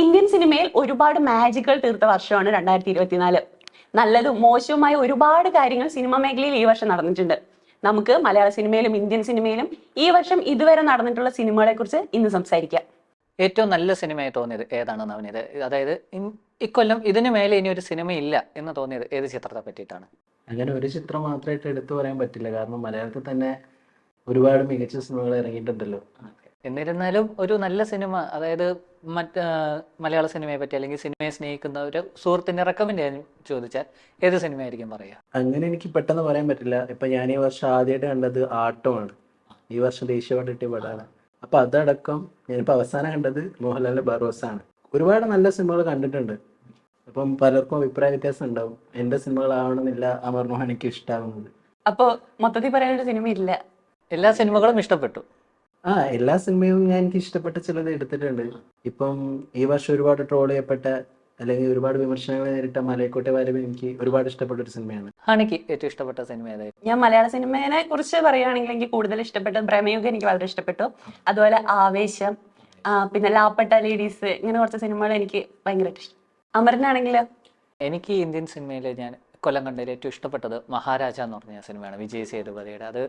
Indian സിനിമയിൽ ഒരുപാട് magical തീർത്ത വർഷമാണ് രണ്ടായിരത്തി ഇരുപത്തിനാല് നല്ലതും മോശവുമായ ഒരുപാട് കാര്യങ്ങൾ സിനിമ മേഖലയിൽ ഈ വർഷം നടന്നിട്ടുണ്ട്. നമുക്ക് മലയാള സിനിമയിലും ഇന്ത്യൻ സിനിമയിലും ഈ വർഷം ഇതുവരെ നടന്നിട്ടുള്ള സിനിമകളെ കുറിച്ച് ഇന്ന് സംസാരിക്കാം. ഏറ്റവും നല്ല സിനിമയായി തോന്നിയത് ഏതാണ് നവനീത്? അതായത് ഇക്കൊല്ലം ഇതിനു മേലെ ഇനി ഒരു സിനിമ ഇല്ല എന്ന് തോന്നിയത് ഏത് ചിത്രത്തെ പറ്റിയിട്ടാണ്? അങ്ങനെ ഒരു ചിത്രം മാത്രമായിട്ട് എടുത്തു പറയാൻ പറ്റില്ല. കാരണം മലയാളത്തിൽ തന്നെ ഒരുപാട് മികച്ച സിനിമകൾ ഇറങ്ങിയിട്ടുണ്ടല്ലോ. എന്നിരുന്നാലും ഒരു നല്ല സിനിമ അതായത് മറ്റ് മലയാള സിനിമയെ പറ്റി അല്ലെങ്കിൽ സിനിമയെ സ്നേഹിക്കുന്ന ഒരു സുഹൃത്തിന്റെ റെക്കമെൻഡ് ചെയ്യാൻ ചോദിച്ചാൽ ഏത് സിനിമയായിരിക്കും പറയുക? അങ്ങനെ എനിക്ക് പെട്ടെന്ന് പറയാൻ പറ്റില്ല. ഇപ്പൊ ഞാൻ ഈ വർഷം ആദ്യമായിട്ട് കണ്ടത് ആട്ടമാണ്. ഈ വർഷം ദേശീയപാട്ട് കിട്ടിയ പടമാണ്. അപ്പൊ അതടക്കം ഞാനിപ്പോ അവസാനം കണ്ടത് മോഹൻലാലിന്റെ ബറോസാണ്. ഒരുപാട് നല്ല സിനിമകൾ കണ്ടിട്ടുണ്ട്. അപ്പം പലർക്കും അഭിപ്രായ വ്യത്യാസം ഉണ്ടാവും. എന്റെ സിനിമകളാവണമെന്നില്ല അമർ മോഹൻ എനിക്ക് ഇഷ്ടാവുന്നത്. അപ്പോ മൊത്തത്തിൽ പറയാനൊരു സിനിമ ഇല്ല എല്ലാ സിനിമകളും ഇഷ്ടപ്പെട്ടു. ആ എല്ലാ സിനിമയും ഞാൻ എനിക്ക് ഇഷ്ടപ്പെട്ട ചിലത് എടുത്തിട്ടുണ്ട്. ഇപ്പം ഈ വർഷം ഒരുപാട് ട്രോൾ ചെയ്യപ്പെട്ട അല്ലെങ്കിൽ ഒരുപാട് വിമർശനങ്ങൾ നേരിട്ട മലയക്കോട്ടെ വാരം എനിക്ക് ഒരുപാട് ഇഷ്ടപ്പെട്ട ഒരു സിനിമയാണ്. ഹണിക്ക് ഏറ്റവും ഇഷ്ടപ്പെട്ട സിനിമ ഏതായിരുന്നു? ഞാൻ മലയാള സിനിമയെ കുറിച്ച് പറയുകയാണെങ്കിൽ എനിക്ക് കൂടുതൽ ഇഷ്ടപ്പെട്ട പ്രമേയുഗം എനിക്ക് വളരെ ഇഷ്ടപ്പെട്ടു. അതുപോലെ ആവേശം ആ, പിന്നെ ലാപ്പട്ട ലേഡീസ് ഇങ്ങനെ കുറച്ച് സിനിമകൾ എനിക്ക് ഭയങ്കരമായിട്ട് ഇഷ്ടം. അമരനാണെങ്കിൽ എനിക്ക് ഇന്ത്യൻ സിനിമയിൽ ഞാൻ കൊല്ലം കണ്ടതിൽ ഏറ്റവും ഇഷ്ടപ്പെട്ടത് മഹാരാജ എന്ന് പറഞ്ഞ സിനിമയാണ് വിജയ് സേതുപതിയുടെ. അത്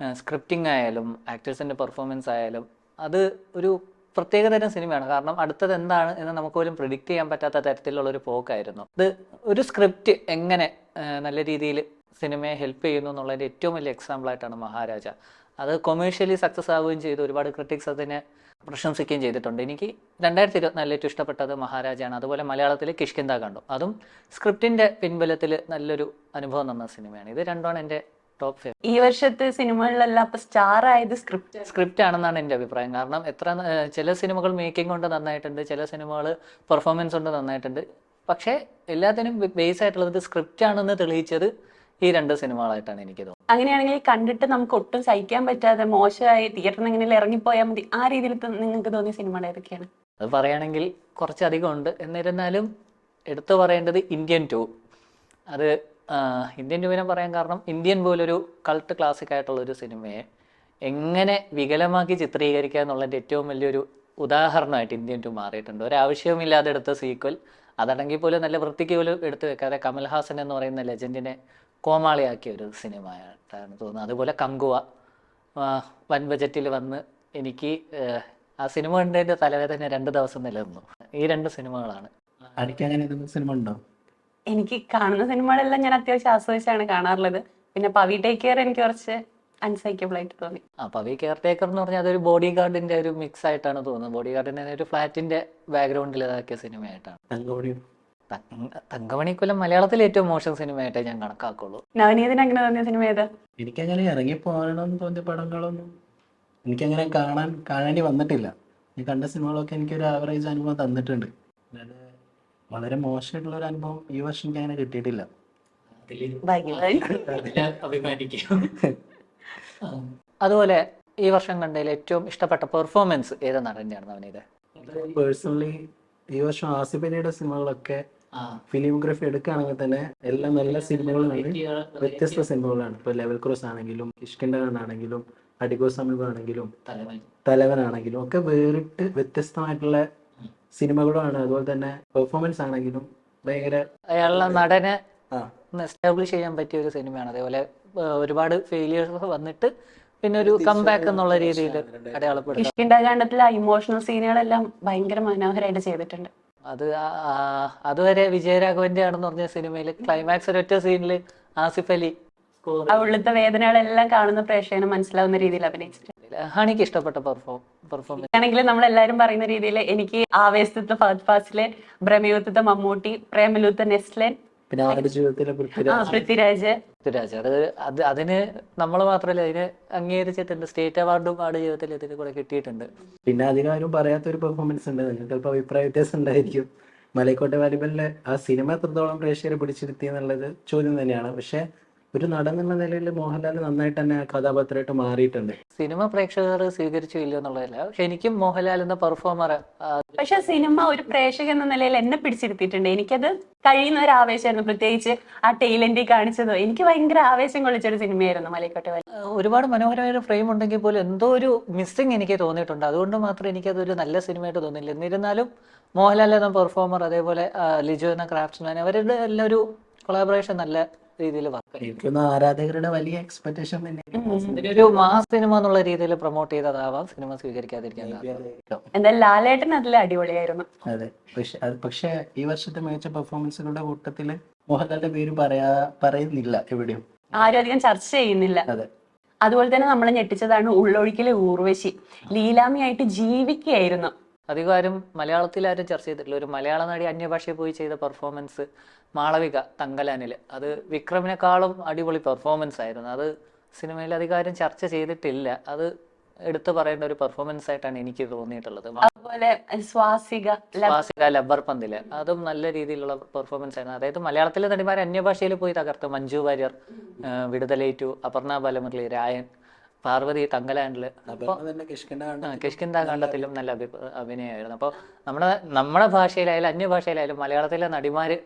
സ്ക്രിപ്റ്റിംഗ് ആയാലും ആക്ടേഴ്സിന്റെ പെർഫോമൻസ് ആയാലും അത് ഒരു പ്രത്യേകതരം സിനിമയാണ് കാരണം അടുത്തത് എന്താണ് എന്ന് നമുക്ക് പോലും പ്രിഡിക്റ്റ് ചെയ്യാൻ പറ്റാത്ത തരത്തിലുള്ള ഒരു പോക്കായിരുന്നു ഇത് ഒരു സ്ക്രിപ്റ്റ് എങ്ങനെ നല്ല രീതിയിൽ സിനിമയെ ഹെൽപ്പ് ചെയ്യുന്നു എന്നുള്ളതിന്റെ ഏറ്റവും വലിയ എക്സാമ്പിൾ ആയിട്ടാണ് മഹാരാജ. അത് കൊമേഴ്ഷ്യലി സക്സസ് ആവുകയും ചെയ്തു. ഒരുപാട് ക്രിട്ടിക്സ് അതിനെ പ്രശംസിക്കുകയും ചെയ്തിട്ടുണ്ട്. എനിക്ക് രണ്ടായിരത്തി ഇരുപത്തിനാലിൽ ഏറ്റവും ഇഷ്ടപ്പെട്ടത് മഹാരാജാണ് അതുപോലെ മലയാളത്തിലെ കിഷ്കിന്ത കണ്ടു. അതും സ്ക്രിപ്റ്റിന്റെ പിൻബലത്തിൽ നല്ലൊരു അനുഭവം തന്ന സിനിമയാണ് ഇത് രണ്ടാണ് എന്റെ ടോപ്പ് ഈ വർഷത്തെ സിനിമകളിലെല്ലാം സ്റ്റാർ ആയത് സ്ക്രിപ്റ്റ് സ്ക്രിപ്റ്റ് ആണെന്നാണ് എന്റെ അഭിപ്രായം. കാരണം എത്ര ചില സിനിമകൾ മേക്കിംഗ് കൊണ്ട് നന്നായിട്ടുണ്ട് ചില സിനിമകൾ പെർഫോമൻസ് കൊണ്ട് നന്നായിട്ടുണ്ട്. പക്ഷേ എല്ലാത്തിനും ബേസ് ആയിട്ടുള്ളത് സ്ക്രിപ്റ്റ് ആണെന്ന് തെളിയിച്ചത് ഈ രണ്ട് സിനിമകളായിട്ടാണ് എനിക്ക് തോന്നുന്നത്. അങ്ങനെയാണെങ്കിൽ കണ്ടിട്ട് നമുക്ക് ഒട്ടും സഹിക്കാൻ പറ്റാതെ മോശമായി തിയേറ്ററിൽ എങ്ങനെ ഇറങ്ങിപ്പോയാൽ മതി. ആ രീതിയിൽ നിങ്ങൾക്ക് തോന്നിയ സിനിമകൾ ഏതൊക്കെയാണ്? അത് പറയുകയാണെങ്കിൽ കുറച്ചധികം ഉണ്ട്. എന്നിരുന്നാലും എടുത്തു പറയേണ്ടത് ഇന്ത്യൻ ടു അത് ഇന്ത്യൻ രൂപനം പറയാൻ കാരണം ഇന്ത്യൻ പോലൊരു കൾട്ട് ക്ലാസിക് ആയിട്ടുള്ള ഒരു സിനിമയെ എങ്ങനെ വികലമാക്കി ചിത്രീകരിക്കുക എന്നുള്ളതിന്റെ ഏറ്റവും വലിയൊരു ഉദാഹരണമായിട്ട് ഇന്ത്യൻ ടു മാറിയിട്ടുണ്ട്. ഒരാവശ്യവുമില്ലാതെ എടുത്ത സീക്വൽ അതാണെങ്കിൽ പോലും നല്ല വൃത്തിക്ക് പോലും എടുത്തു വെക്കാതെ കമൽഹാസൻ എന്ന് പറയുന്ന ലെജൻഡിനെ കോമാളിയാക്കിയ ഒരു സിനിമ സിനിമയായിട്ടാണ് തോന്നുന്നത്. അതുപോലെ കങ്കുവ വൻ ബജറ്റിൽ വന്ന് എനിക്ക് ആ സിനിമ കണ്ടതിന്റെ തലവേദന രണ്ട് ദിവസം നിലനിന്നു. ഈ രണ്ട് സിനിമകളാണ്. സിനിമ ഉണ്ടോ? എനിക്ക് കാണുന്ന സിനിമകളെല്ലാം ഞാൻ അത്യാവശ്യം ആസ്വദിച്ചാണ് കാണാറുള്ളത്. പിന്നെ പവി ടേക്ക് കെയർ എനിക്ക് കുറച്ച് അൺസൈക്കബിൾ ആയിട്ട് തോന്നി. ആ പവി കെയർ ടേക്കർ എന്ന് പറഞ്ഞാൽ അതൊരു ബോഡി ഗാർഡിന്റെ ഒരു മിക്സ് ആയിട്ടാണ് തോന്നുന്നത്. ബോഡി ഗാർഡിന്റെ ഒരു ഫ്ലാറ്റിന്റെ ബാക്ക്ഗ്രൗണ്ടിൽ ഇതാക്കിയ സിനിമയായിട്ടാണ്. തങ്കമണി തങ്ക- തങ്കമണിക്കൊല്ലം മലയാളത്തിലെ ഏറ്റവും മോശം സിനിമയായിട്ടേ ഞാൻ കണക്കാക്കുള്ളൂ. നവനീതിന് അങ്ങനെ തോന്നിയ സിനിമ ഏതാ? എനിക്കങ്ങനെ ഇറങ്ങി പോകണം തോന്നിയ പടങ്ങളൊന്നും എനിക്കങ്ങനെ കാണാൻ കാണേണ്ടി വന്നിട്ടില്ല. ഞാൻ കണ്ട സിനിമകളൊക്കെ എനിക്കൊരു ആവറേജ് അനുഭവം തന്നിട്ടുണ്ട്. അല്ലാതെ വളരെ മോശമായിട്ടുള്ള ഒരു അനുഭവം ഈ വർഷം എനിക്ക് അങ്ങനെ കിട്ടിയിട്ടില്ല. ഭാഗ്യവാൻ അതുപോലെ ഈ വർഷം കണ്ടതിൽ ഏറ്റവും ഇഷ്ടപ്പെട്ട പെർഫോമൻസ് ഏത് നടന്റെയാണ് അവനീത്? പേഴ്സണലി ഈ വർഷം ആസിഫ് അലിയുടെ സിനിമകളൊക്കെ ഫിലിമോഗ്രഫി എടുക്കുകയാണെങ്കിൽ തന്നെ എല്ലാം നല്ല സിനിമകളാണ് വ്യത്യസ്ത സിനിമകളാണ്. ഇപ്പൊ ലെവൽ ക്രോസ് ആണെങ്കിലും ഇഷ്കിന്റെ ആണെങ്കിലും അടികോ സമീപം ആണെങ്കിലും തലവനാണെങ്കിലും ഒക്കെ വേറിട്ട് വ്യത്യസ്തമായിട്ടുള്ള സിനിമകളുമാണ്. അതുപോലെ തന്നെ പെർഫോമൻസ് ആണെങ്കിലും ഭയങ്കര അയാളുടെ നടനെ ഒന്ന് എസ്റ്റാബ്ലിഷ് ചെയ്യാൻ പറ്റിയ ഒരു സിനിമയാണ്. അതേപോലെ ഒരുപാട് ഫെയിലിയേഴ്സ് വന്നിട്ട് പിന്നെ ഒരു കംബാക്ക് എന്നുള്ള രീതിയിൽ അടയാളപ്പെടുത്തി ഇമോഷണൽ സീനുകളെല്ലാം ഭയങ്കര മനോഹരമായിട്ട് ചെയ്തിട്ടുണ്ട്. അത് അതുവരെ വിജയരാഘവന്റെ ആണെന്ന് പറഞ്ഞ സിനിമയിൽ ക്ലൈമാക്സ് ഒരൊറ്റ സീനിൽ ആസിഫ് അലി ആ ഉള്ളിലത്തെ വേദനകളെല്ലാം കാണുന്ന പ്രേക്ഷകന് മനസ്സിലാവുന്ന രീതിയിൽ അഭിനയിച്ചിട്ടുണ്ട്. ഹണിക്ക് ഇഷ്ടപ്പെട്ട പെർഫോം പെർഫോമൻസ് ആണെങ്കിൽ നമ്മൾ എല്ലാവരും പറയുന്ന രീതിയിൽ എനിക്ക് ആവേശത്തെ ഫഹദ് ഫാസിലെ ബ്രഹ്മയൂത്തത്തെ മമ്മൂട്ടി പ്രേമലൂത്ത നെസ്ലൻ പിന്നെ ആരുടെ ജീവിതത്തിലെ പൃഥ്വിരാജ്? പൃഥ്വിരാജ്. അത് അത് അതിന് നമ്മൾ മാത്രമല്ല അതിന് അംഗീകരിച്ചിട്ടുണ്ട് സ്റ്റേറ്റ് അവാർഡും ആട് ജീവിതത്തിൽ ഇതിന് കൂടെ കിട്ടിയിട്ടുണ്ട്. പിന്നെ അധികാരം ആരും പറയാത്ത ഒരു പെർഫോമൻസ് ഉണ്ട്. നിങ്ങൾക്ക് ചിലപ്പോൾ അഭിപ്രായ വ്യത്യാസം ഉണ്ടായിരിക്കും. മലയക്കോട്ടെ വാലിബലിലെ ആ സിനിമ എത്രത്തോളം പ്രേക്ഷകരെ പിടിച്ചിരുത്തി എന്നുള്ളത് ചോദ്യം തന്നെയാണ്. പക്ഷെ ഒരു നടൻ എന്ന നിലയിൽ മോഹൻലാൽ നന്നായിട്ട് തന്നെ കഥാപാത്രമായിട്ട് മാറിയിട്ടുണ്ട്. സിനിമ പ്രേക്ഷകർ സ്വീകരിച്ചു ഇല്ല എന്നുള്ളതല്ല. പക്ഷെ എനിക്കും മോഹൻലാൽ എന്ന പെർഫോമർ പക്ഷെ സിനിമ ഒരു പ്രേക്ഷകൻ എന്ന നിലയിൽ എന്നെ പിടിച്ചിരുത്തിയിട്ടുണ്ട്. എനിക്കത് കഴിയുന്ന ഒരു ആവേശമായിരുന്നു. പ്രത്യേകിച്ച് ആ ടൈലന്റി കാണിച്ചതോ. എനിക്ക് ഭയങ്കര ആവേശം കൊള്ളിച്ചൊരു സിനിമയായിരുന്നു മലയക്കോട്ടെ ഒരുപാട് മനോഹരമായ ഒരു ഫ്രെയിം ഉണ്ടെങ്കിൽ പോലും എന്തോ ഒരു മിസ്സിങ് എനിക്ക് തോന്നിയിട്ടുണ്ട്. അതുകൊണ്ട് മാത്രം എനിക്കതൊരു നല്ല സിനിമയായിട്ട് തോന്നില്ല എന്നിരുന്നാലും മോഹൻലാൽ എന്ന പെർഫോമർ അതേപോലെ ലിജു ലിജോ എന്ന ക്രാഫ്റ്റ്സ്മാൻ അവരുടെ എല്ലാം ഒരു കൊളാബറേഷൻ നല്ല രീതിയിൽ വർക്ക് ആരാധകരുടെ വലിയ എക്സ്പെക്ടേഷൻ തന്നെ ഒരു മാസ് സിനിമ എന്നുള്ള രീതിയിൽ പ്രൊമോട്ട് ചെയ്തതാവാം. സിനിമ സ്വീകരിക്കാതിരിക്കാൻ. എന്തായാലും ലാലേട്ടൻ അതിൽ അടിപൊളിയായിരുന്നു. അതെ. പക്ഷെ പക്ഷെ ഈ വർഷത്തെ മികച്ച പെർഫോമൻസുകളുടെ കൂട്ടത്തിൽ മോഹൻലാലിന്റെ പേര് പറയാ പറയുന്നില്ല എവിടെയും. ആരും അധികം ചർച്ച ചെയ്യുന്നില്ല. അതെ. അതുപോലെ തന്നെ നമ്മളെ ഞെട്ടിച്ചതാണ് ഉള്ളൊഴിക്കലെ ഊർവശി. ലീലാമിയായിട്ട് ജീവിക്കുകയായിരുന്നു. അധികം ആരും മലയാളത്തിൽ ആരും ചർച്ച ചെയ്തിട്ടില്ല. ഒരു മലയാള നടി അന്യഭാഷയിൽ പോയി ചെയ്ത പെർഫോമൻസ് മാളവിക തങ്കലാനിൽ അത് വിക്രമിനെക്കാളും അടിപൊളി പെർഫോമൻസ് ആയിരുന്നു. അത് സിനിമയിൽ അധികാരം ചർച്ച ചെയ്തിട്ടില്ല. അത് എടുത്തു പറയേണ്ട ഒരു പെർഫോമൻസ് ആയിട്ടാണ് എനിക്ക് തോന്നിയിട്ടുള്ളത്. അതുപോലെ സ്വാസിക സ്വാസിക ലബ്ബർ പന്തിൽ. അതും നല്ല രീതിയിലുള്ള പെർഫോമൻസ് ആയിരുന്നു. അതായത് മലയാളത്തിലെ നടിമാരെ അന്യഭാഷയിൽ പോയി തകർത്ത്. മഞ്ജു വാര്യർ വിടുതലേറ്റു അപർണ ബാലമുരളി രായൻ പാർവതി തങ്കലാൻഡിൽ അപ്പോൾ കിഷ്കിന്ത കാണ്ഡത്തിലും നല്ല അഭി അഭിനയമായിരുന്നു. അപ്പോൾ നമ്മുടെ നമ്മുടെ ഭാഷയിലായാലും അന്യഭാഷയിലായാലും മലയാളത്തിലെ നടിമാര്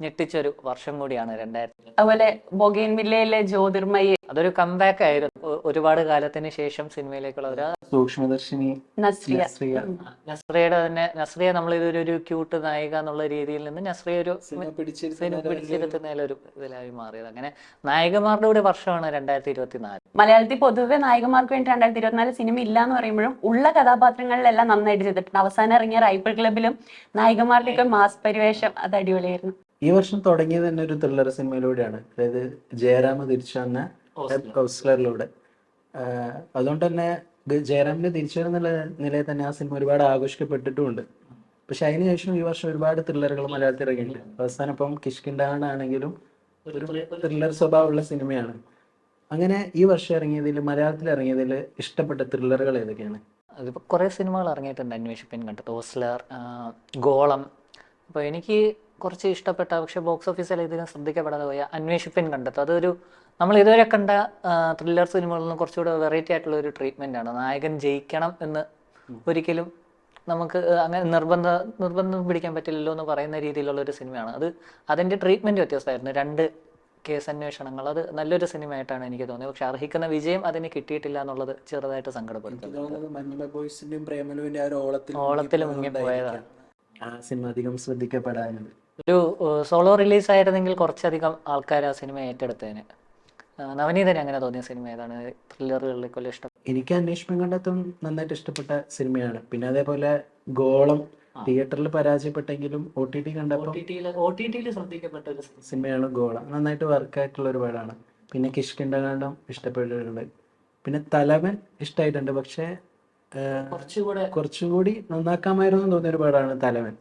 ഞെട്ടിച്ചൊരു വർഷം കൂടിയാണ് രണ്ടായിരത്തി അതുപോലെ ബൊഗേൻ വില്ലയിലെ ജ്യോതിർമയി അതൊരു കംബാക്ക് ആയിരുന്നു. ഒരുപാട് കാലത്തിന് ശേഷം സിനിമയിലേക്കുള്ള ഒരു സൂക്ഷ്മദർശിനി നസ്രിയ. നസ്രിയ. നസ്രിയയുടെ തന്നെ നസ്രിയ നമ്മൾ ഇതൊരു ഒരു ക്യൂട്ട് നായിക എന്നുള്ള രീതിയിൽ നിന്ന് നസ്രിയ ഒരു സിനിമ പിടിച്ചിരുത്തുന്ന സിനിമ പിടിച്ചിരുത്തുന്നതിലൊരു ഇതിലായി മാറിയത്. അങ്ങനെ നായികമാരുടെ കൂടെ വർഷമാണ് രണ്ടായിരത്തി ഇരുപത്തി നാല് മലയാളത്തിൽ പൊതുവെ നായകന്മാർക്ക് വേണ്ടി രണ്ടായിരത്തി ഇരുപത്തിനാല് സിനിമ ഇല്ല എന്ന് പറയുമ്പോഴും ഉള്ള കഥാപാത്രങ്ങളിലെല്ലാം നന്നായിട്ട് ചെയ്തിട്ടുണ്ട്. അവസാനം ഇറങ്ങിയ റൈഫിൾ ക്ലബിലും നായികമാരുടെയൊക്കെ മാസ് പരിവേഷം അത് അടിപൊളിയായിരുന്നു. ഈ വർഷം തുടങ്ങിയത് തന്നെ ഒരു ത്രില്ലർ സിനിമയിലൂടെയാണ്. അതായത് ജയറാമ തിരിച്ചു വന്ന കൗൺസിലറിലൂടെ ആഹ് അതുകൊണ്ട് തന്നെ ജയറാമിന് ജയറാമിന്റെ തിരിച്ചു വരുന്ന നിലയിൽ തന്നെ ആ സിനിമ ഒരുപാട് ആഘോഷിക്കപ്പെട്ടിട്ടുമുണ്ട്. പക്ഷെ അതിനുശേഷം ഈ വർഷം ഒരുപാട് ത്രില്ലറുകൾ മലയാളത്തിൽ ഇറങ്ങിയിട്ടുണ്ട്. അവസാനം ഇപ്പം കിഷ്കിണ്ടാണാണെങ്കിലും ഒരു ത്രില്ലർ സ്വഭാവമുള്ള സിനിമയാണ്. അങ്ങനെ ഈ വർഷം ഇറങ്ങിയതിൽ മലയാളത്തിൽ ഇറങ്ങിയതിൽ ഇഷ്ടപ്പെട്ട ത്രില്ലറുകൾ ഏതൊക്കെയാണ്? അതിപ്പോൾ കുറേ സിനിമകൾ ഇറങ്ങിയിട്ടുണ്ട്. അന്വേഷിപ്പിൻ കണ്ടിട്ട് ഓസ്ലർ ഗോളം. അപ്പോൾ എനിക്ക് കുറച്ച് ഇഷ്ടപ്പെട്ട പക്ഷേ ബോക്സ് ഓഫീസിൽ ഇതിന് ശ്രദ്ധിക്കപ്പെടാതെ പോയ അന്വേഷിപ്പിൻ കണ്ടെത്തും അതൊരു നമ്മൾ ഇതുവരെ കണ്ട ത്രില്ലർ സിനിമകളിൽ നിന്ന് കുറച്ചുകൂടെ വെറൈറ്റി ആയിട്ടുള്ള ഒരു ട്രീറ്റ്മെന്റ് ആണ്. നായകൻ ജയിക്കണം എന്ന് ഒരിക്കലും നമുക്ക് അങ്ങനെ നിർബന്ധ നിർബന്ധം പിടിക്കാൻ പറ്റില്ലല്ലോ എന്ന് പറയുന്ന രീതിയിലുള്ള ഒരു സിനിമയാണ് അത് അതിന്റെ ട്രീറ്റ്മെന്റ് വ്യത്യസ്തമായിരുന്നു. രണ്ട് കേസ് അന്വേഷണങ്ങൾ. അത് നല്ലൊരു സിനിമയായിട്ടാണ് എനിക്ക് തോന്നിയത്. പക്ഷെ അർഹിക്കുന്ന വിജയം അതിന് കിട്ടിയിട്ടില്ല എന്നുള്ളത് ചെറുതായിട്ട് സങ്കടപ്പെടുത്തുന്നു മഞ്ഞുമ ബോയ്സിന്റെയും പ്രേമലുവിന്റെ ആ ഒരു ഓളത്തിൽ ഓളത്തിൽ മുങ്ങിപ്പോയതാണ് ആ സിനിമ അധികം ഒരു സോളോ റിലീസ് ആയിരുന്നെങ്കിൽ കുറച്ചധികം ആൾക്കാർ ആ സിനിമ ഏറ്റെടുത്തേനെ. ആ, നവനീതന് അങ്ങനെ തോന്നിയ സിനിമ ഏതാണ്? ത്രില്ലറുകളിലേക്കുള്ള ഇഷ്ടം. എനിക്ക് അന്വേഷണം കണ്ടെത്തും നന്നായിട്ട് ഇഷ്ടപ്പെട്ട സിനിമയാണ് പിന്നെ അതേപോലെ ഗോളം തിയേറ്ററിൽ പരാജയപ്പെട്ടെങ്കിലും ഒ ടി ടി കണ്ടപ്പോൾ ഒ ടി ടിയിൽ ശ്രദ്ധിക്കപ്പെട്ട ഒരു സിനിമയാണ് ഗോളം. നന്നായിട്ട് വർക്കായിട്ടുള്ള ഒരു പടമാണ്. പിന്നെ കിഷ്കിണ്ടകാണ്ഡം ഇഷ്ടപ്പെട്ടിട്ടുണ്ട്. പിന്നെ തലവൻ ഇഷ്ടമായിട്ടുണ്ട് പക്ഷേ കുറച്ചുകൂടെ കുറച്ചുകൂടി നന്നാക്കാമായിരുന്നു തോന്നിയ ഒരു പടമാണ് തലവൻ.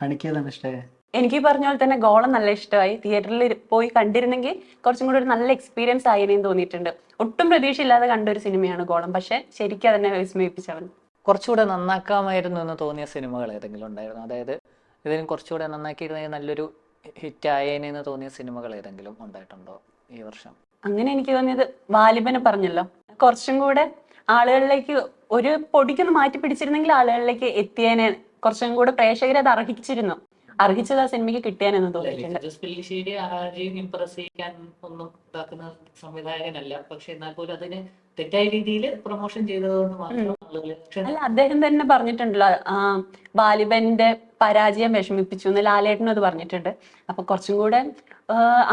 അണിക്കേതാണ് ഇഷ്ടമായത്? എനിക്ക് പറഞ്ഞ പോലെ തന്നെ ഗോളം നല്ല ഇഷ്ടമായി. തിയേറ്ററിൽ പോയി കണ്ടിരുന്നെങ്കിൽ കുറച്ചും കൂടി ഒരു നല്ല എക്സ്പീരിയൻസ് ആയിരുന്നു തോന്നിയിട്ടുണ്ട്. ഒട്ടും പ്രതീക്ഷയില്ലാതെ കണ്ട ഒരു സിനിമയാണ് ഗോളം. പക്ഷെ ശരിക്കും അതിനെ വിസ്മയിപ്പിച്ചവൻ. കുറച്ചുകൂടെ നന്നാക്കാമായിരുന്നു എന്ന് തോന്നിയ സിനിമകൾ ഏതെങ്കിലും ഉണ്ടായിരുന്നു? അതായത് ഇതിന് കുറച്ചുകൂടെ നന്നാക്കിയിരുന്നെങ്കിൽ നല്ലൊരു ഹിറ്റ് ആയേനെന്ന് തോന്നിയ സിനിമകൾ ഏതെങ്കിലും ഉണ്ടായിട്ടുണ്ടോ ഈ വർഷം? അങ്ങനെ എനിക്ക് തോന്നിയത് വാലിബനെ പറഞ്ഞല്ലോ. കുറച്ചും കൂടെ ആളുകളിലേക്ക് ഒരു പൊടിക്കൊന്ന് മാറ്റി പിടിച്ചിരുന്നെങ്കിൽ ആളുകളിലേക്ക് എത്തിയേനെ കുറച്ചും കൂടെ പ്രേക്ഷകരെ അത് അർഹിച്ചിരുന്നു അർഹിച്ചത് ആ സിനിമയ്ക്ക് കിട്ടിയാനെന്ന് തോന്നിയിട്ടുണ്ട്. പില്ലിശ്ശേരി ആരെയും ഇംപ്രസ് ചെയ്യാൻ ഒന്നും ഇതാക്കുന്ന സംവിധായകനല്ല. പക്ഷെ എന്നാൽ പോലും അതിന് തെറ്റായ രീതിയിൽ പ്രൊമോഷൻ ചെയ്തതുകൊണ്ട് മാത്രം ആളുകൾ അല്ല അദ്ദേഹം തന്നെ പറഞ്ഞിട്ടുണ്ടല്ലോ ബാലിബന്റെ പരാജയം വിഷമിപ്പിച്ചു എന്ന് ലാലേട്ടനും അത് പറഞ്ഞിട്ടുണ്ട്. അപ്പൊ കുറച്ചും കൂടെ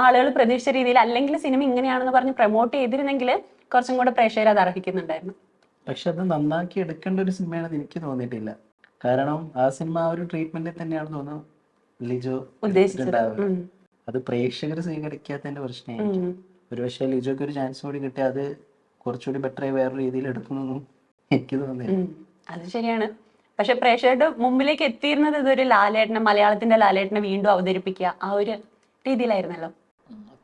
ആളുകൾ പ്രതീക്ഷിച്ച രീതിയിൽ അല്ലെങ്കിൽ സിനിമ ഇങ്ങനെയാണെന്ന് പറഞ്ഞ് പ്രൊമോട്ട് ചെയ്തിരുന്നെങ്കിൽ കുറച്ചും കൂടെ പ്രേക്ഷകർ അത് അർഹിക്കുന്നുണ്ടായിരുന്നു. പക്ഷെ അത് നന്നാക്കി എടുക്കേണ്ട ഒരു സിനിമയാണെന്ന് എനിക്ക് തോന്നിയിട്ടില്ല. കാരണം ആ സിനിമ ആ ഒരു ട്രീറ്റ്മെന്റിൽ തന്നെയാണ് തോന്നുന്നു. ലിജോ ഉദ്ദേശിച്ചിട്ടുണ്ടാവില്ല അത് പ്രേക്ഷകർ സ്വീകരിക്കാത്തതിന്റെ പ്രശ്നമായിരിക്കും. ഒരുപക്ഷെ ഒരു പക്ഷേ ലിജോക്ക് ഒരു ചാൻസ് കൂടി കിട്ടിയാൽ അത് കുറച്ചുകൂടി ബെറ്റർ ആയി വേറെ രീതിയിൽ എടുക്കുന്നു എനിക്ക് തോന്നിയില്ല അത് ശരിയാണ്. പക്ഷെ പ്രേക്ഷകരുടെ മുമ്പിലേക്ക് എത്തിയിരുന്നത് ഇതൊരു ലാലേട്ടനെ മലയാളത്തിന്റെ ലാലേട്ടനെ വീണ്ടും അവതരിപ്പിക്കുക ആ ഒരു രീതിയിലായിരുന്നല്ലോ.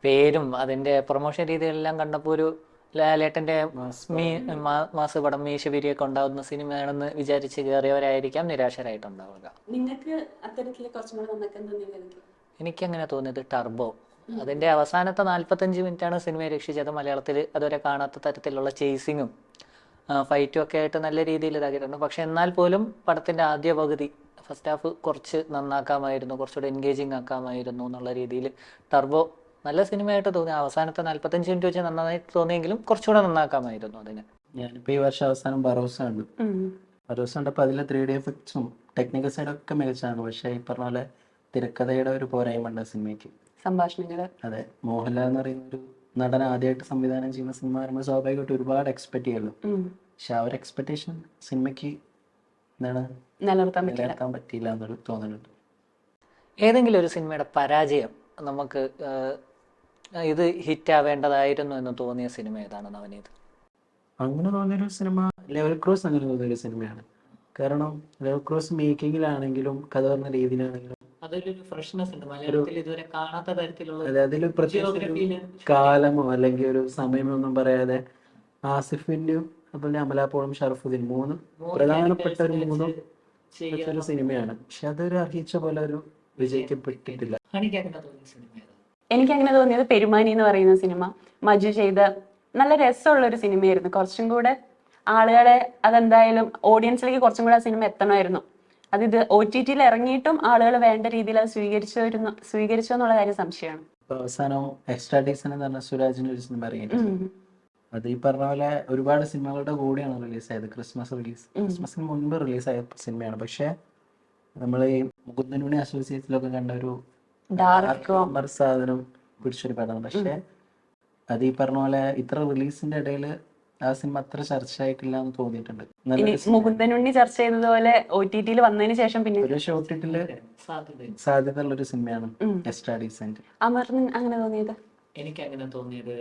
പേരും അതിന്റെ പ്രൊമോഷൻ രീതികളെല്ലാം കണ്ടപ്പോൾ ഒരു ലാലേട്ടന്റെ മാസ് പടം മീശപിരിയൊക്കെ ഉണ്ടാവുന്ന സിനിമയാണെന്ന് വിചാരിച്ച് കയറിയവരായിരിക്കാം നിരാശരായിട്ടുണ്ടാവുക. നിങ്ങൾക്ക് അത്തരത്തിൽ കൂടെ നന്നാക്കാൻ തോന്നിയത് എനിക്കങ്ങനെ തോന്നിയത് ടർബോ. അതിന്റെ അവസാനത്തെ നാല്പത്തഞ്ച് ആണ് സിനിമയെ രക്ഷിച്ചത് മലയാളത്തിൽ അതുവരെ കാണാത്ത തരത്തിലുള്ള ചേസിങ്ങും ഫൈറ്റും ഒക്കെ ആയിട്ട് നല്ല രീതിയിൽ ഇതാക്കിയിട്ടുണ്ട്. പക്ഷെ എന്നാൽ പോലും പടത്തിന്റെ ആദ്യ പകുതി ഫസ്റ്റ് ഹാഫ് കുറച്ച് നന്നാക്കാമായിരുന്നു കുറച്ചുകൂടെ എൻഗേജിങ് ആക്കാമായിരുന്നു എന്നുള്ള രീതിയിൽ ടർബോ നല്ല സിനിമയായിട്ട് തോന്നി. അവസാനത്തെ നാല്പത്തഞ്ച് മിനിറ്റ് വെച്ച് നന്നായി തോന്നിയെങ്കിലും കുറച്ചുകൂടെ നന്നാക്കാമായിരുന്നു അതിന്. ഞാനിപ്പോ ഈ വർഷം അവസാനം ബറോസ കണ്ടു. ബറോസ കണ്ടപ്പോൾ അതിലെ ത്രീ ഡി എഫക്ട്സും ടെക്നിക്കൽ സൈഡൊക്കെ മികച്ചാണ് പക്ഷേ ഈ പറഞ്ഞ പോലെ തിരക്കഥയുടെ ഒരു പോരായ്മ ഉണ്ട് സിനിമയ്ക്ക്. സംഭാഷണങ്ങൾ. അതെ. മോഹൻലാൽ എന്ന് പറയുന്ന ഒരു നടൻ ആദ്യമായിട്ട് സംവിധാനം ചെയ്യുന്ന സിനിമ പറയുമ്പോൾ സ്വാഭാവികമായിട്ട് ഒരുപാട് എക്സ്പെക്ട് ചെയ്യുള്ളൂ. പക്ഷെ ആ ഒരു എക്സ്പെക്ടേഷൻ സിനിമയ്ക്ക് എന്താണ് നിലനിർത്താൻ പറ്റിയില്ല എന്നൊരു തോന്നുന്നുണ്ട് ഏതെങ്കിലും ഒരു സിനിമയുടെ പരാജയം നമുക്ക് ഇത് ഹിറ്റ് ആവേണ്ടതായിരുന്നു എന്ന് തോന്നിയ സിനിമ ഏതാണ് നവനീത്? അങ്ങനെ തോന്നിയൊരു സിനിമ ലെവൽ ക്രോസ് അങ്ങനെ തോന്നിയൊരു സിനിമയാണ്. കാരണം ലെവൽ ക്രോസ് മേക്കിങ്ങിലാണെങ്കിലും കഥ പറഞ്ഞ രീതിയിലാണെങ്കിലും അതിലൊരു ഫ്രഷ്നെസ് ഉണ്ട്. മലയാളത്തിൽ ഇതുവരെ കാണാത്ത തരത്തിലുള്ള അതിൽ കാലമോ അല്ലെങ്കിൽ ഒരു സമയമോ ഒന്നും പറയാതെ ആസിഫിന്റെയും അതുപോലെ അമലാപ്പോളും ഷറഫുദ്ദീൻ മൂന്ന് പ്രധാനപ്പെട്ട ഒരു മൂന്നും ഒരു സിനിമയാണ്. പക്ഷെ അതൊരു അർഹിച്ച പോലെ ഒരു വിജയിക്കപ്പെട്ടിട്ടില്ല. എനിക്ക് അങ്ങനെ തോന്നിയത് പെരുമാനി എന്ന് പറയുന്ന സിനിമ. മജു ചെയ്ത നല്ല രസമുള്ള ഒരു സിനിമയായിരുന്നു. കുറച്ചും കൂടെ ആളുകളെ അതെന്തായാലും ഓഡിയൻസിലേക്ക് കുറച്ചും കൂടെ ആ സിനിമ എത്തണമായിരുന്നു. അത് ഇത് ഒ ടി ടിയിൽ ഇറങ്ങിയിട്ടും ആളുകൾ വേണ്ട രീതിയിൽ അത് സ്വീകരിച്ചു സ്വീകരിച്ചോ എന്നുള്ള കാര്യം സംശയമാണ്. അവസാനം എക്സ്ട്രാ ഡീസൺ എന്ന് പറഞ്ഞ സുരാജിന്റെ ഒരു സിനിമ ഇറങ്ങിയിട്ടുണ്ട്. അത് ഈ പറഞ്ഞ പോലെ ഒരുപാട് സിനിമകളുടെ കൂടെയാണ് റിലീസ് ആയത്. ക്രിസ്മസ് റിലീസ് ക്രിസ്മസിന് മുൻപ് റിലീസായ സിനിമയാണ്. പക്ഷെ നമ്മൾ ഈ മുകുന്ദനുണി അസോസിയേറ്റ്സിലൊക്കെ കണ്ട ഒരു സാധനം പിടിച്ചൊരു പടമാണ്. പക്ഷെ അത് ഈ പറഞ്ഞ പോലെ ഇത്ര റിലീസിന്റെ ഇടയിൽ ആ സിനിമ അത്ര ചർച്ചയായിട്ടില്ല എന്ന് തോന്നിയിട്ടുണ്ട്. മുകുന്ദനുണ്ണി ചർച്ച ചെയ്തതുപോലെ ഒ ടി ടിയിൽ വന്നതിന് ശേഷം പിന്നെ ഒരു ഷോട്ടിട്ടിൽ സാധ്യതയുള്ള ഒരു സിനിമയാണ് ഉം. എക്സ്ട്രാ ഡീസെന്റ് അമറിന് അങ്ങനെ തോന്നിയത്? എനിക്ക് അങ്ങനെ തോന്നിയത്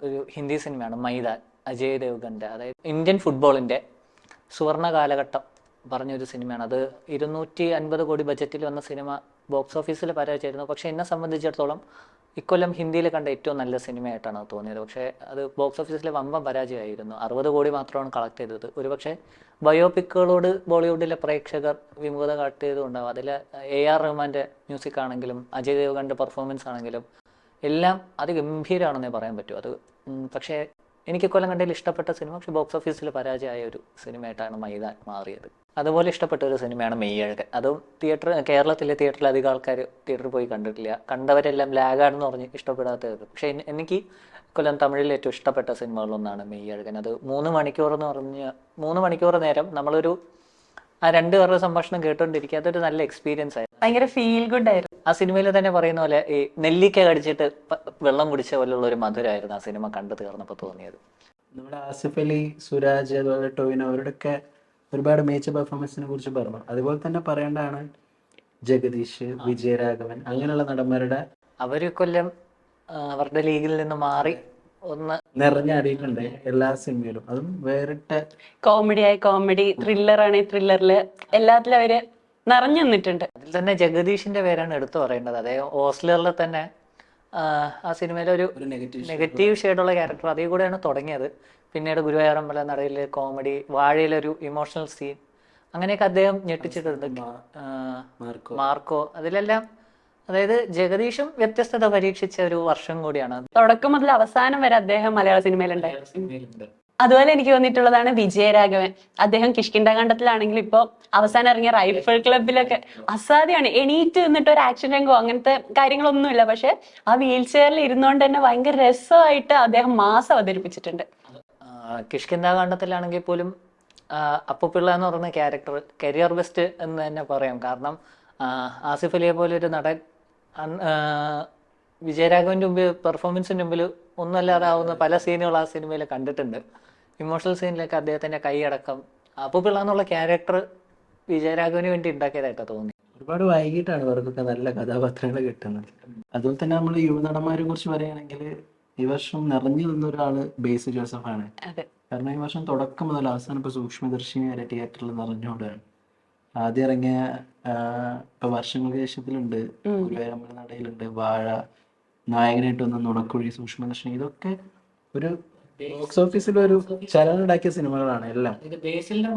ഒരു ഹിന്ദി സിനിമയാണ് മൈദാൻ അജയ് ദേവ്ഗന്റെ അതായത് ഇന്ത്യൻ ഫുട്ബോളിന്റെ സുവർണ കാലഘട്ടം പറഞ്ഞൊരു സിനിമയാണ് അത് ഇരുന്നൂറ്റി അൻപത് കോടി ബജറ്റിൽ വന്ന സിനിമ ബോക്സ് ഓഫീസിൽ പരാജയമായിരുന്നു. പക്ഷെ എന്നെ സംബന്ധിച്ചിടത്തോളം ഇക്കൊല്ലം ഹിന്ദിയിൽ കണ്ട ഏറ്റവും നല്ല സിനിമയായിട്ടാണ് തോന്നിയത്. പക്ഷേ അത് ബോക്സ് ഓഫീസിൽ വമ്പൻ പരാജയമായിരുന്നു. അറുപത് കോടി മാത്രമാണ് കളക്ട് ചെയ്തത്. ഒരുപക്ഷെ ബയോപിക്കുകളോട് ബോളിവുഡിലെ പ്രേക്ഷകർ വിമുഖത കാട്ടിയതുകൊണ്ടാവും. അതിൽ എ ആർ റഹ്മാന്റെ മ്യൂസിക് ആണെങ്കിലും അജയ് ദേവ്ഗന്റെ പെർഫോമൻസ് ആണെങ്കിലും എല്ലാം അതിഗംഭീരമാണെന്നേ പറയാൻ പറ്റൂ. അത് പക്ഷേ എനിക്ക് കൊല്ലം കണ്ടതിൽ ഇഷ്ടപ്പെട്ട സിനിമ പക്ഷെ ബോക്സ് ഓഫീസിൽ പരാജയമായ ഒരു സിനിമയായിട്ടാണ് മൈതാൻ മാറിയത്. അതുപോലെ ഇഷ്ടപ്പെട്ട ഒരു സിനിമയാണ് മെയ്യഴകൻ. അതും തിയേറ്റർ കേരളത്തിലെ തിയേറ്ററിൽ അധികം ആൾക്കാർ തിയേറ്ററിൽ പോയി കണ്ടിട്ടില്ല. കണ്ടവരെല്ലാം ലാഗാണെന്ന് പറഞ്ഞ് ഇഷ്ടപ്പെടാത്ത പക്ഷെ എനിക്ക് കൊല്ലം തമിഴിൽ ഏറ്റവും ഇഷ്ടപ്പെട്ട സിനിമകളിലൊന്നാണ് മെയ്യഴകൻ. അത് മൂന്ന് മണിക്കൂർ എന്ന് പറഞ്ഞ മൂന്ന് മണിക്കൂർ നേരം നമ്മളൊരു ആ രണ്ട് പേരുടെ സംഭാഷണം കേട്ടോണ്ടിരിക്കുക. അതൊരു നല്ല എക്സ്പീരിയൻസ് ആയിരുന്നു. ഭയങ്കര ഫീൽ ഗുഡ് ആയിരുന്നു. ആ സിനിമയിൽ തന്നെ പറയുന്ന പോലെ ഈ നെല്ലിക്ക കടിച്ചിട്ട് വെള്ളം കുടിച്ച പോലുള്ള ഒരു മധുരമായിരുന്നു ആ സിനിമ കണ്ടു തീർന്നപ്പോൾ തോന്നിയത്. നമ്മുടെ ആസിഫ് അലി സുരാജ് അതുപോലെ ടോവിനോ അവരുടെയൊക്കെ ഒരുപാട് മികച്ച പെർഫോമൻസിനെ കുറിച്ച് പറഞ്ഞു. അതുപോലെ തന്നെ പറയേണ്ടതാണ് ജഗദീഷ് വിജയരാഘവൻ അങ്ങനെയുള്ള നടന്മാരുടെ അവർ കൊല്ലം അവരുടെ ലീഗിൽ നിന്ന് മാറി ഒന്ന് നിറഞ്ഞാടിയിട്ടുണ്ട് എല്ലാ സിനിമയിലും. അതും വേറിട്ട കോമഡി ആയി കോമഡി ത്രില്ലർ ആണെങ്കിൽ ത്രില്ലറിൽ. എല്ലാത്തിലും അവർ നിറഞ്ഞു നിന്നിട്ടുണ്ട്. അതിൽ തന്നെ ജഗദീഷിന്റെ പേരാണ് എടുത്തു പറയേണ്ടത്. അദ്ദേഹം ഓസ്ലറിൽ തന്നെ ആ, ആ സിനിമയിലെ ഒരു നെഗറ്റീവ് നെഗറ്റീവ് ഷെയ്ഡുള്ള ക്യാരക്ടർ അതേ കൂടെയാണ് തുടങ്ങിയത്. പിന്നീട് ഗുരുവായൂരമ്പല നടയിൽ കോമഡി വാഴയിലൊരു ഇമോഷണൽ സീൻ അങ്ങനെയൊക്കെ അദ്ദേഹം ഞെട്ടിച്ചിട്ടുണ്ട്. മാർക്കോ. അതിലെല്ലാം അതായത് ജഗദീഷും വ്യത്യസ്തത പരീക്ഷിച്ച ഒരു വർഷം കൂടിയാണ്. തുടക്കം മുതൽ അവസാനം വരെ അദ്ദേഹം മലയാള സിനിമയിലുണ്ടായിരുന്നു അതുപോലെ എനിക്ക് തോന്നിയിട്ടുള്ളതാണ് വിജയരാഘവൻ. അദ്ദേഹം കിഷ്കിണ്ടാകാന്ഡത്തിലാണെങ്കിൽ ഇപ്പൊ അവസാനം ഇറങ്ങിയ റൈഫിൾ ക്ലബിലൊക്കെ അസാധ്യമാണ് എണീറ്റ് നിന്നിട്ട് ഒരു ആക്ഷൻ രംഗോ അങ്ങനത്തെ കാര്യങ്ങളൊന്നുമില്ല. പക്ഷെ ആ വീൽ ചെയറിൽ ഇരുന്നുകൊണ്ട് തന്നെ ഭയങ്കര രസമായിട്ട് അദ്ദേഹം മാസം അവതരിപ്പിച്ചിട്ടുണ്ട്. കിഷ്കിന്താകാന്ഡത്തിലാണെങ്കിൽ പോലും അപ്പുപിള്ള എന്ന് പറയുന്ന ക്യാരക്ടർ കരിയർ ബെസ്റ്റ് എന്ന് തന്നെ പറയാം. കാരണം ആസിഫ് അലിയെ പോലെ ഒരു നടൻ വിജയരാഘവന്റെ മുമ്പിൽ പെർഫോമൻസിന്റെ മുമ്പിൽ ഒന്നല്ലാതാവുന്ന പല സീനുകൾ ആ സിനിമയിൽ കണ്ടിട്ടുണ്ട്. ഇമോഷണൽ സീനിലൊക്കെ അദ്ദേഹത്തിന്റെ കൈയടക്കം. അപ്പുപിള്ള എന്നുള്ള ക്യാരക്ടർ വിജയരാഘവന് വേണ്ടി ഉണ്ടാക്കിയതായിട്ടാ തോന്നി ഒരുപാട് വൈകിട്ടാണ് ഇവർക്കൊക്കെ നല്ല കഥാപാത്രങ്ങൾ കിട്ടുന്നത്. അതുപോലെ തന്നെ നമ്മൾ യുവനടന്മാരെ കുറിച്ച് പറയുകയാണെങ്കിൽ ഈ വർഷം നിറഞ്ഞു നിന്ന ഒരാൾ ബേസ് ജോസഫ് ആണ് കാരണം ഈ വർഷം തുടക്കം മുതൽ അവസാനം ഇപ്പൊ സൂക്ഷ്മദർശിനി വരെ തിയേറ്ററിൽ നിറഞ്ഞോടാണ് ആദ്യം ഇറങ്ങിയ ഇപ്പൊ വർഷങ്ങൾക്ക് ശേഷത്തിലുണ്ട്. ഗുരുവായൂരമ്പല നടയിലുണ്ട്. വാഴ നായകനായിട്ട് വന്ന നുണക്കുഴി സൂക്ഷ്മദർശിനി. ഇതൊക്കെ ഒരു ബോക്സ് ഓഫീസിൽ ഒരു ചലനം ഉണ്ടാക്കിയ സിനിമകളാണ് എല്ലാം സിനിമ.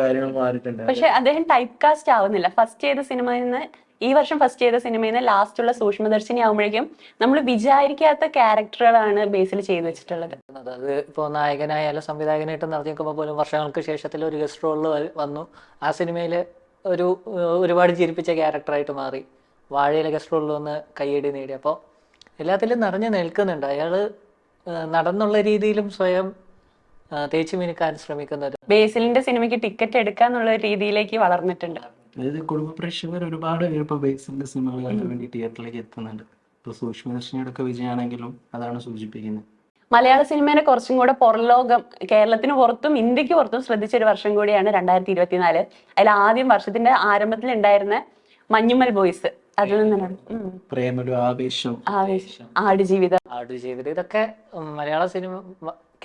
കാര്യങ്ങൾ മാറിയിട്ടുണ്ട്. പക്ഷെ അദ്ദേഹം ടൈപ്പ് കാസ്റ്റ് ആവുന്നില്ല. ഫസ്റ്റ് ചെയ്ത സിനിമയിൽ നിന്ന് ഈ വർഷം ഫസ്റ്റ് ചെയ്ത സിനിമയിൽ നിന്ന് ലാസ്റ്റ് ഉള്ള സൂക്ഷ്മദർശിനി ആവുമ്പോഴേക്കും നമ്മൾ വിചാരിക്കാത്ത ക്യാരക്ടറുകളാണ് ബേസിൽ ചെയ്തു വെച്ചിട്ടുള്ളത്. അത് ഇപ്പോൾ നായകനായാലും സംവിധായകനായിട്ട് നടത്തി നോക്കുമ്പോൾ പോലും വർഷങ്ങൾക്ക് ശേഷത്തിൽ ഒരു ഗസ്റ്റ് റോളിൽ വന്നു. ആ സിനിമയിൽ ഒരു ഒരുപാട് ചിരിപ്പിച്ച ക്യാരക്ടറായിട്ട് മാറി. വാഴയിലെ ഗസ്റ്റ് റോളിൽ വന്ന് കയ്യടി നേടി. അപ്പോൾ എല്ലാത്തിലും നിറഞ്ഞു നിൽക്കുന്നുണ്ട്. അയാൾ നടന്നുള്ള രീതിയിലും സ്വയം തേച്ചു മിനുക്കാൻ ശ്രമിക്കുന്നത് ബേസിലിന്റെ സിനിമയ്ക്ക് ടിക്കറ്റ് എടുക്കാന്നുള്ള രീതിയിലേക്ക് വളർന്നിട്ടുണ്ട്. അതായത് കുടുംബ പ്രേക്ഷകർ ഒരുപാട് പേര് ഇപ്പൊ ബേസിന്റെ സിനിമകൾ കാണാൻ വേണ്ടി തിയേറ്ററിലേക്ക് എത്തുന്നുണ്ട്. ഇപ്പൊ സൂക്ഷ്മദർശിനിയുടെ ഒക്കെ വിജയമാണെങ്കിലും അതാണ് സൂചിപ്പിക്കുന്നത്. മലയാള സിനിമേനെ കുറച്ചും കൂടെ പുറലോകം കേരളത്തിന് പുറത്തും ഇന്ത്യയ്ക്ക് പുറത്തും ശ്രദ്ധിച്ച ഒരു വർഷം കൂടിയാണ് രണ്ടായിരത്തി ഇരുപത്തിനാല്. അതിൽ ആദ്യം വർഷത്തിന്റെ ആരംഭത്തിൽ ഉണ്ടായിരുന്ന മഞ്ഞുമൽ ബോയ്സ്. അതിൽ നിന്നാണ്. പ്രേമലു ആവേശം. ആവേശം. ആടുജീവിതം. ആടുജീവിതം. ഇതൊക്കെ മലയാള സിനിമ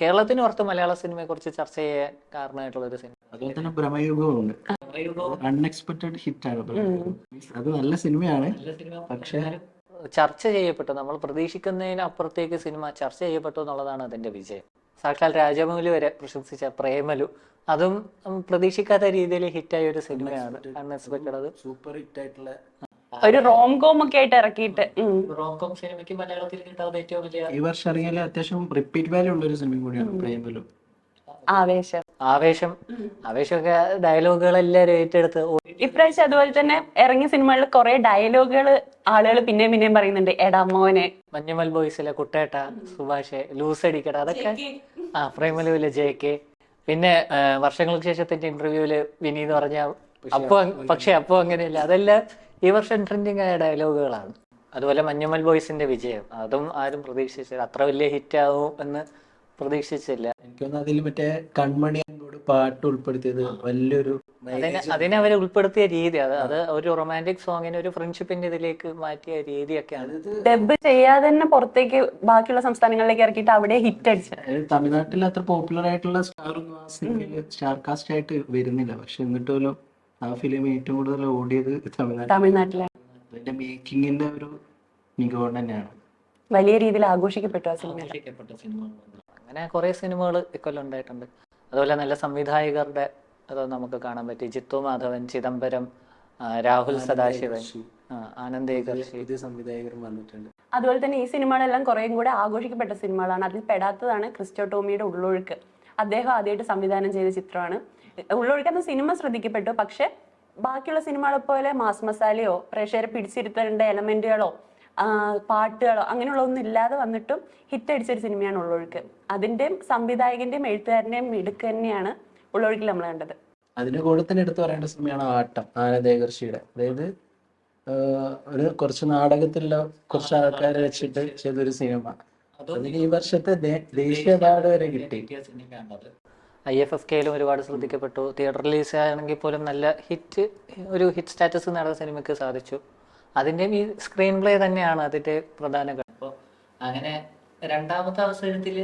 കേരളത്തിന് പുറത്ത് മലയാള സിനിമയെ കുറിച്ച് ചർച്ച ചെയ്യാൻ കാരണമായിട്ടുള്ള ഒരു സിനിമ. അതുപോലെ തന്നെ ഭ്രമയുഗവും ഉണ്ട് അൺഎക്സ്പെക്ടഡ് ഹിറ്റ് ആണ് അത് നല്ല സിനിമയാണ്. പക്ഷേ ചർച്ച ചെയ്യപ്പെട്ടു. നമ്മൾ പ്രതീക്ഷിക്കുന്നതിന് അപ്പുറത്തേക്ക് സിനിമ ചർച്ച ചെയ്യപ്പെട്ടു എന്നുള്ളതാണ് അതിന്റെ വിജയം. സാക്ഷാൽ രാജമൗലി വരെ പ്രശംസിച്ച പ്രേമലു. അതും പ്രതീക്ഷിക്കാത്ത രീതിയിൽ ഹിറ്റായ ഒരു സിനിമയാണ് അൺഎക്സ്പെക്ടഡ് അത് സൂപ്പർ ഹിറ്റ് ആയിട്ടുള്ള ഒരു റോം കോം ഒക്കെ ആയിട്ട് ഇറക്കിയിട്ട് ഈ വർഷം ഇറങ്ങിയാൽ അത്യാവശ്യം റിപ്പീറ്റ് വാല്യൂ ഉള്ള ഒരു സിനിമ കൂടിയാണ് പ്രേമലു. ആവേശം. ആവേശം. ആവേശമൊക്കെ ഡയലോഗുകളെല്ലാവരും ഏറ്റെടുത്ത് ഓ- ഇപ്രാവശ്യം അതുപോലെ തന്നെ ഇറങ്ങിയ സിനിമകളിൽ കുറെ ഡയലോഗുകൾ ആളുകൾ പിന്നെയും പിന്നെയും പറയുന്നുണ്ട്. എടാ മോനെ. മഞ്ഞുമൽ ബോയ്സിലെ കുട്ടേട്ട സുഭാഷ് ലൂസ് അടിക്കട അതൊക്കെ ആ പ്രേമലുവിലെ ജെ കെ. പിന്നെ വർഷങ്ങൾക്ക് ശേഷത്തിന്റെ ഇന്റർവ്യൂവിൽ വിനീത് പറഞ്ഞ അപ്പൊ പക്ഷെ അപ്പൊ അങ്ങനെയല്ല. അതെല്ലാം ഈ വർഷം ട്രെൻഡിങ് ആയ ഡയലോഗുകളാണ് അതുപോലെ മഞ്ഞുമൽ ബോയ്സിന്റെ വിജയം. അതും ആരും പ്രതീക്ഷിച്ചില്ല. അത്ര വലിയ ഹിറ്റ് ആവും എന്ന് പ്രതീക്ഷിച്ചില്ല. എനിക്കൊന്നും അതിൽ മറ്റേ കൺമണി പാട്ട് ഉൾപ്പെടുത്തിയത് വലിയൊരു അതിനെ അതിനെ അവർ ഉൾപ്പെടുത്തിയ രീതി. അത് അത് ഒരു റൊമാന്റിക് സോങ്ങിനെ ഒരു ഫ്രണ്ട്ഷിപ്പിന്റെ ഇതിലേക്ക് മാറ്റിയ രീതിയൊക്കെയാണ്. ഡബ് ചെയ്യാതെ തന്നെ പുറത്തേക്ക് ബാക്കിയുള്ള സംസ്ഥാനങ്ങളിലേക്ക് ഇറക്കിയിട്ട് അവിടെ ഹിറ്റ് അടിച്ചു. തമിഴ്നാട്ടിൽ അത്ര പോപ്പുലർ ആയിട്ടുള്ള സ്റ്റാർ ഒന്നും ആ സിനിമയിൽ സ്റ്റാർ കാസ്റ്റ് ആയിട്ട് വരുന്നില്ല. പക്ഷെ എന്നിട്ട് പോലും ആ ഫിലിം ഏറ്റവും കൂടുതൽ ഓടിയത് തമിഴ്നാട്ടിലെ. അതിന്റെ മേക്കിങ്ങിന്റെ ഒരു മികവ് തന്നെയാണ്. വലിയ രീതിയിൽ ആഘോഷിക്കപ്പെട്ടു ആ സിനിമ. അങ്ങനെ കുറെ സിനിമകൾ ഇക്കൊല്ലം ഉണ്ടായിട്ടുണ്ട്. അതുപോലെ നല്ല സംവിധായകരുടെ അത് നമുക്ക് കാണാൻ പറ്റി. ജിത്തു മാധവൻ ചിദംബരം ആ, രാഹുൽ സദാശിവൻ ആ, ആനന്ദ് ഏകർഷി. പുതിയ സംവിധായകരും വന്നിട്ടുണ്ട്. അതുപോലെ തന്നെ ഈ സിനിമകളെല്ലാം കുറേയും കൂടെ ആഘോഷിക്കപ്പെട്ട സിനിമകളാണ്. അതിൽ പെടാത്തതാണ് ക്രിസ്റ്റോ ടോമിയുടെ ഉള്ളൊഴുക്ക്. അദ്ദേഹം ആദ്യമായിട്ട് സംവിധാനം ചെയ്ത ചിത്രമാണ്. ഉള്ളൊഴിക്കുന്ന സിനിമ ശ്രദ്ധിക്കപ്പെട്ടു. പക്ഷെ ബാക്കിയുള്ള സിനിമകളെ പോലെ മാസ് മസാലയോ പ്രേക്ഷകരെ പിടിച്ചിരുത്തേണ്ട എലമെന്റുകളോ പാട്ടുകളോ അങ്ങനെയുള്ള ഒന്നും ഇല്ലാതെ വന്നിട്ടും ഹിറ്റ് അടിച്ചൊരു സിനിമയാണ് ഉള്ളൊഴുക്ക്. അതിന്റെയും സംവിധായകന്റെയും എഴുത്തുകാരന്റെയും മിടുക്ക് തന്നെയാണ് ഉള്ളൊഴുക്കിൽ നമ്മൾ കണ്ടത്. അതിന്റെ കൂടെ തന്നെ എടുത്തു പറയേണ്ട സിനിമയാണ് ആട്ടം ആനന്ദേകർഷിയുടെ അതായത് ഒരു കുറച്ച് നാടകത്തിലുള്ള കുറച്ച് ആൾക്കാരെ വെച്ചിട്ട് ചെയ്തൊരു സിനിമ. അതിന് ഈ വർഷത്തെ ദേശീയ അവാർഡ് വരെ കിട്ടി. ഐ എഫ് എഫ് കെയിലും ഒരുപാട് ശ്രദ്ധിക്കപ്പെട്ടു. തിയേറ്റർ റിലീസ് ആണെങ്കിൽ പോലും നല്ല ഹിറ്റ് ഒരു ഹിറ്റ് സ്റ്റാറ്റസ് നേടാൻ സിനിമയ്ക്ക് സാധിച്ചു. അതിന്റെയും ഈ സ്ക്രീൻ പ്ലേ തന്നെയാണ് അതിന്റെ പ്രധാന ഘടകം. അങ്ങനെ രണ്ടാമത്തെ അവസരത്തിൽ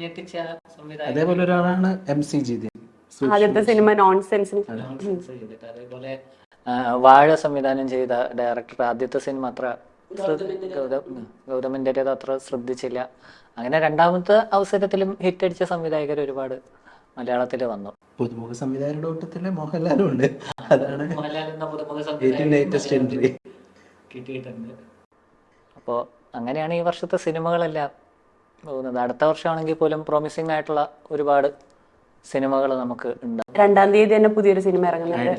ഞെട്ടിച്ച സംവിധായകൻ അതേപോലെ ഒരാളാണ് എം സി ജിതി ആദ്യത്തെ സിനിമ നോൺസെൻസ്. അതേപോലെ വാഴ സംവിധാനം ചെയ്ത ഡയറക്ടർ ആദ്യത്തെ സിനിമ അത്ര ശ്രദ്ധ- ഗൗതം ഉം, ഗൗതമിന്റെ അത്ര ശ്രദ്ധിച്ചില്ല. അങ്ങനെ രണ്ടാമത്തെ അവസരത്തിലും ഹിറ്റ് അടിച്ച സംവിധായകർ ഒരുപാട് മലയാളത്തിൽ വന്നു. പുതുമുഖ സംവിധായകരുടെ കൂട്ടത്തിൽ മോഹൻലാലും ഉണ്ട്. അതാണ് ഏറ്റവും ലേറ്റസ്റ്റ് എൻട്രി കിട്ടിയിട്ടുണ്ട്. അപ്പോൾ അങ്ങനെയാണ് ഈ വർഷത്തെ സിനിമകളെല്ലാം പോകുന്നത്. അടുത്ത വർഷമാണെങ്കിൽ പോലും പ്രോമിസിംഗ് ആയിട്ടുള്ള ഒരുപാട് സിനിമകൾ നമുക്ക് ഉണ്ട്. രണ്ടാം തീയതി തന്നെ പുതിയൊരു സിനിമ ഇറങ്ങുന്നുണ്ട്.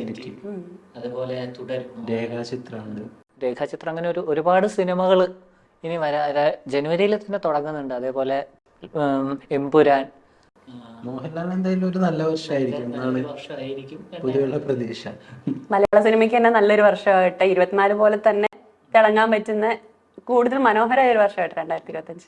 അതുപോലെ തുടരും രേഖാചിത്രമുണ്ട്. രേഖാചിത്രം അങ്ങനെ ഒരു ഒരുപാട് സിനിമകൾ ഇനി വരാ വരാ- ജനുവരിയിൽ തന്നെ തുടങ്ങുന്നുണ്ട്. അതേപോലെ എംപുരാൻ. എമ്പുരാൻ മോഹൻലാൽ എന്തായാലും ഒരു നല്ല വർഷമായിരിക്കും പൊതുവെയുള്ള പ്രതീക്ഷ. മലയാള സിനിമയ്ക്ക് തന്നെ നല്ലൊരു വർഷമായിട്ട് ഇരുപത്തിനാല് പോലെ തന്നെ തിളങ്ങാൻ പറ്റുന്ന കൂടുതൽ മനോഹരമായ ഒരു വർഷമായിട്ട് രണ്ടായിരത്തി ഇരുപത്തഞ്ച്